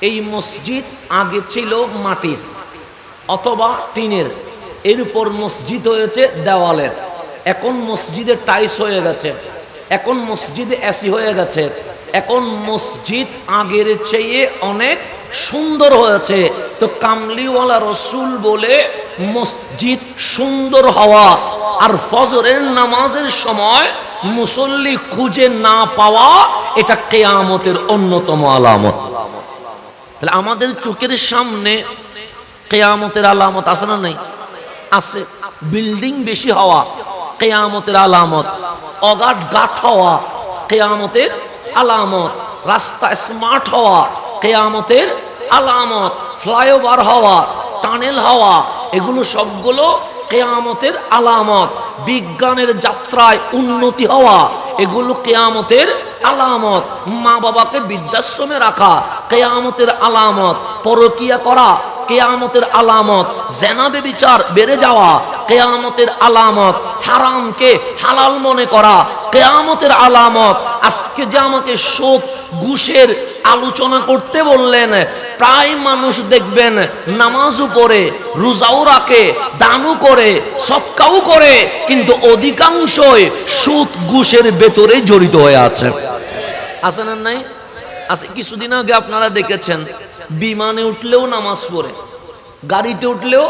এই মসজিদ আগে ছিল মাটির, অথবা টিনের। এর উপর মসজিদ হয়েছে দেওয়ালের। এখন মসজিদে টাইস হয়ে গেছে। এখন মসজিদে এসি হয়ে গেছে। এখন মসজিদ আগের চেয়ে অনেক সুন্দর হয়েছে। তো কামলিওয়ালা রসুল বলে, মসজিদ সুন্দর হওয়া আর ফজরের নামাজের সময় মুসল্লি খুঁজে না পাওয়া, এটা কেয়ামতের অন্যতম আলামত। তাহলে আমাদের চোখের সামনে কেয়ামতের আলামত আছে না নেই? আছে। বিল্ডিং বেশি হওয়া, কেয়ামতের আলামত। অগাট গাঠ হওয়া, কেয়ামতের আলামত। রাস্তা স্মার্ট হওয়া, কেয়ামতের আলামত। ফ্লাইওভার হওয়া, টানেল হওয়া, এগুলো সবগুলো কেয়ামতের আলামত। বিজ্ঞানের যাত্রায় উন্নতি হওয়া, এগুলো কেয়ামতের আলামত। মা বাবাকে বৃদ্ধাশ্রমে রাখা, কেয়ামতের আলামত। পরকিয়া করা, কেয়ামতের আলামত। জেনাবে বিচার বেড়ে যাওয়া, কেয়ামতের আলামত। হারামকে হালাল মনে করা, কেয়ামতের আলামত। আজকে যে আমাকে শোক, ঘুষের আলোচনা করতে বললেন, প্রায় মানুষ দেখবেন নামাজও পড়ে, রোজাও রাখে, দানও করে, সৎকাও করে, কিন্তু অধিকাংশই সুদ ঘুষের ভেতরে জড়িত হয়ে আছে। আছে নাই? আছে, কিছুদিন আগে আপনারা দেখেছেন, বিমানে উঠলেও নামাজ পড়ে, গাড়িতে উঠলেও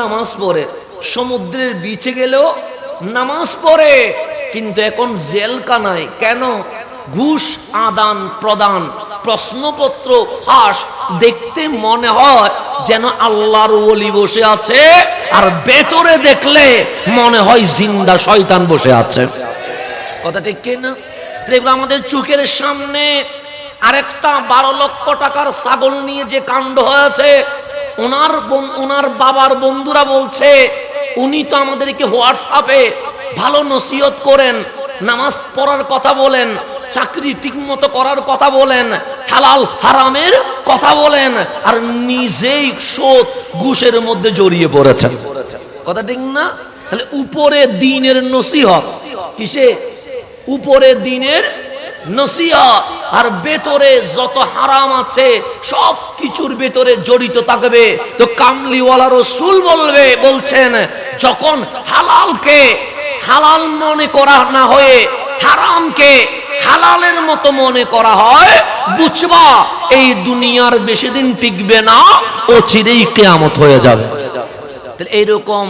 নামাজ পড়ে, সমুদ্রের বিচে গেলেও নামাজ পড়ে, কিন্তু এখন জেলকানায় কেন? ঘুষ আদান প্রদান, প্রশ্নপত্র ফাঁস, দেখতে মনে হয় যেন আল্লাহর ওলি বসে আছে, আর ভেতরে দেখলে মনে হয় জিন্দা শয়তান বসে আছে। কথা ঠিক কিনা? এগুলো আমাদের চোখের সামনে। আরেকটা বারো লক্ষ টাকার ছাগল নিয়ে যে কাণ্ড হয়েছে, ওনার ওনার বাবার বন্ধুরা বলছে, উনি তো আমাদেরকে হোয়াটসঅ্যাপে ভালো নসিহত করেন, নামাজ পড়ার কথা বলেন, চাকরি ঠিকমতো করার কথা বলেন, হালাল হারামের কথা বলেন, আর নিজেই সোদ ঘুষের মধ্যে জড়িয়ে পড়েছেন। কথা ঠিক না? তাহলে উপরে দিনের নসিহত, কিসে? উপরে দিনের নসিহত আর ভেতরে যত হারাম আছে, সব কিছুর ভেতরে জড়িত থাকবে। তো কামলিওয়ালা রসুল বলবে, বলছেন, যখন হালালকে হালাল মনে করা না হয়ে হারামকে হালালের মতো মনে করা হয়, বুঝবা, এই দুনিয়ার বেশি দিন টিকবে না, ও চিরেই কেয়ামত হয়ে যাবে। এইরকম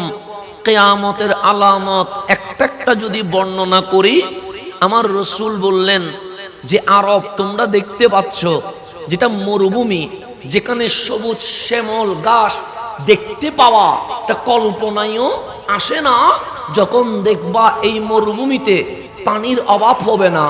কেয়ামতের আলামত একটা একটা যদি বর্ণনা করি আমার রসুল বললেন যে, আরব, তোমরা দেখতে পাচ্ছ যেটা মরুভূমি, যেখানে সবুজ শ্যামল ঘাস দেখতে পাওয়া। তা কল্পনায়ও আসে না যখন দেখবা এই মরুভূমিতে পানির অভাব হবে না।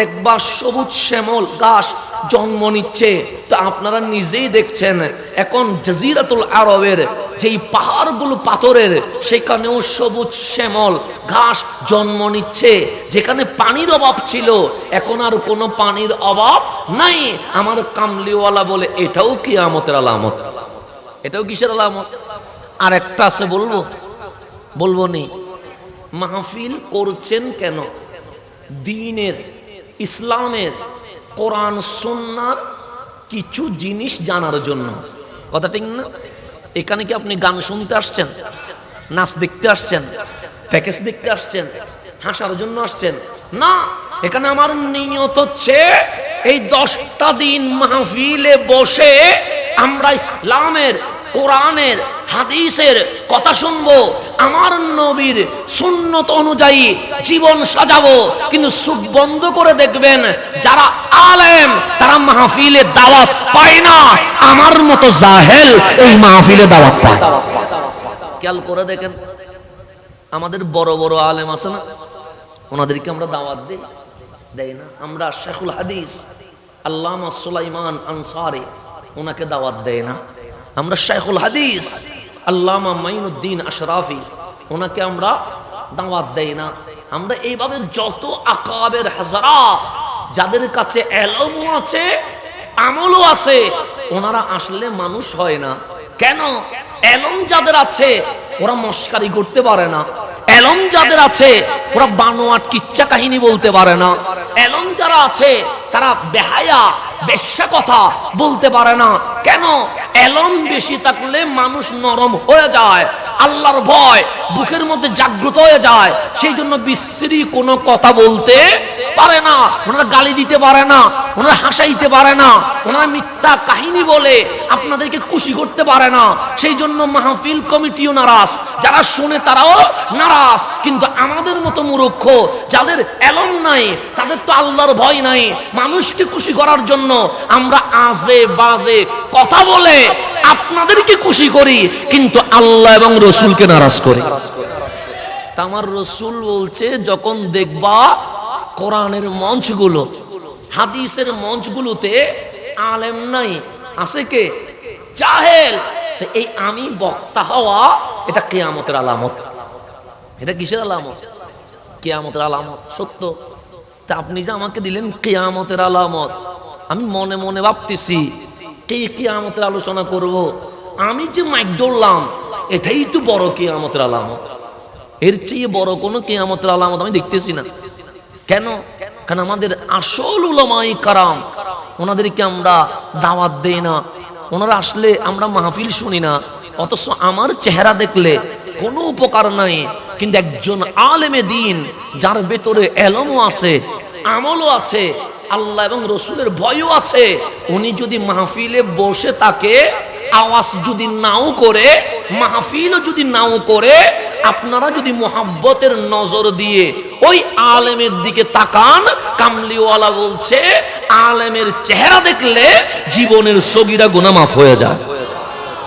দেখবা সবুজ শ্যামল ঘাস জন্ম নিচ্ছে। তো আপনারা নিজেই দেখছেন। এখন জাজিরাতুল আরবের যেই পাহাড়গুলো পাথরের, সেখানেও সবুজ শ্যামল, ঘাস জন্ম নিচ্ছে। যেখানে পানির অভাব ছিল, এখন আর কোনো পানির অভাব নাই। আমার কামলিওয়ালা বলে, এটাও কি আমতের আলামত। এটাও কিসের আলামত? আর একটা আছে বলব? বলব নি? মাহফিল করছেন কেন? দিনের, ইসলামের, কোরআন সন্ন্যার কিছু জিনিস জানার জন্য। কথা ঠিক না? এখানে কি আপনি গান শুনতে আসছেন? নাচ দেখতে আসছেন? প্যাকেজ দেখতে আসছেন? হাসার জন্য আসছেন? না, এখানে আমার নিয়ত হচ্ছে এই দশটা দিন মাহফিলে বসে আমরা ইসলামের, কোরআনের, হাদিসের কথা শুনব। আমার নবীর সুন্নত অনুযায়ী জীবন সাজাবো। কিন্তু সুখ বন্ধ করে দেখবেন যারা আলেম, তারা মাহফিলে দাওয়াত পায় না। আমার মতো জাহেল এই মাহফিলে দাওয়াত পায়। খেয়াল করে দেখেন, আমাদের বড় বড় আলেম আছে না? ওনাদেরকে আমরা দাওয়াত দিই? দেয় না। আমরা শেখুল হাদিস, আল্লামা সুলাইমান আনসারি, ওনাকে দাওয়াত দেয় না। আমরা শেখুল হাদিস, আল্লামা মাইনুদ্দিন আশরাফি ওনাকে আমরা দাওয়াত দেই না। আমরা এইভাবে যত আকাবের হাজারা যাদের কাছে এলমও আছে, আমলও আছে, ওনারা আসলে মানুষ হয় না। কেন? এলম যাদের আছে, ওরা মস্কারি করতে পারে না। এলম যাদের আছে, ওরা বানোয়াট কিচ্ছা কাহিনী বলতে পারে না। এলম যারা আছে, তারা বেহায়া বেশ্যা কথা বলতে পারে না। কেন? এলম বেশি থাকলে মানুষ নরম হয়ে যায়, আল্লাহর ভয় বুকের মধ্যে জাগ্রত হয়ে যায়। সেই জন্য বিশ্রী কোনো কথা বলতে পারে না, ওনারা গালি দিতে পারে না, ওনারা হাসাইতে পারে না, ওনারা মিথ্যা কাহিনী বলে আপনাদেরকে খুশি করতে পারে না। সেই জন্য মাহফিল কমিটিও নারাজ। যারা শুনে তারাও নারাজ। কিন্তু আমাদের মতো মূর্খ, যাদের এলম নাই, তাদের তো আল্লাহর ভয় নাই, মানুষকে খুশি করার জন্য আমরা আজে বাজে কথা বলে আপনাদেরকে খুশি করি, কিন্তু আল্লাহ এবং রসুলকে নারাজ করি। আমার রসুল বলছে, যখন দেখবা কোরআনের মঞ্চগুলো, হাদিসের মঞ্চগুলোতে আলেম নাই, আছে কে? জাহেল। এই আমি বক্তা হওয়া, এটা কেয়ামতের আলামত। এটা কিসের আলামত? কেয়ামতের আলামত, সত্য। তা আপনি যে আমাকে দিলেন কেয়ামতের আলামত, আমি মনে মনে ভাবতেছি, কে কেয়ামতের আলোচনা করব। আমি যে মাইক ধরলাম, এটাই তো বড় কেয়ামতের আলামত। এর চেয়ে বড় কোনো কেয়ামতের আলামত আমি দেখতেছি না। কেন? কেন আমাদের আসল উলামাই কারাম, ওনাদেরকে আমরা দাওয়াত দেই না। ওনারা আসলে আমরা মাহফিল শুনি না। অথচ আমার চেহারা দেখলে কোনো উপকার নাই। কিন্তু একজন আলেমে দিন, যার ভেতরে এলমও আছে, আমলও আছে, আল্লাহ এবং রসুলের ভয়ও আছে, উনি যদি মাহফিলে বসে তাকে আওয়াজ যদি নাও করে, মাহফিলও যদি নাও করে আপনারা যদি মোহাব্বতের নজর দিয়ে ওই আলেমের দিকে তাকান, কামলিওয়ালা বলছে, আলেমের চেহারা দেখলে জীবনের সগিরা গুনামাফ হয়ে যায়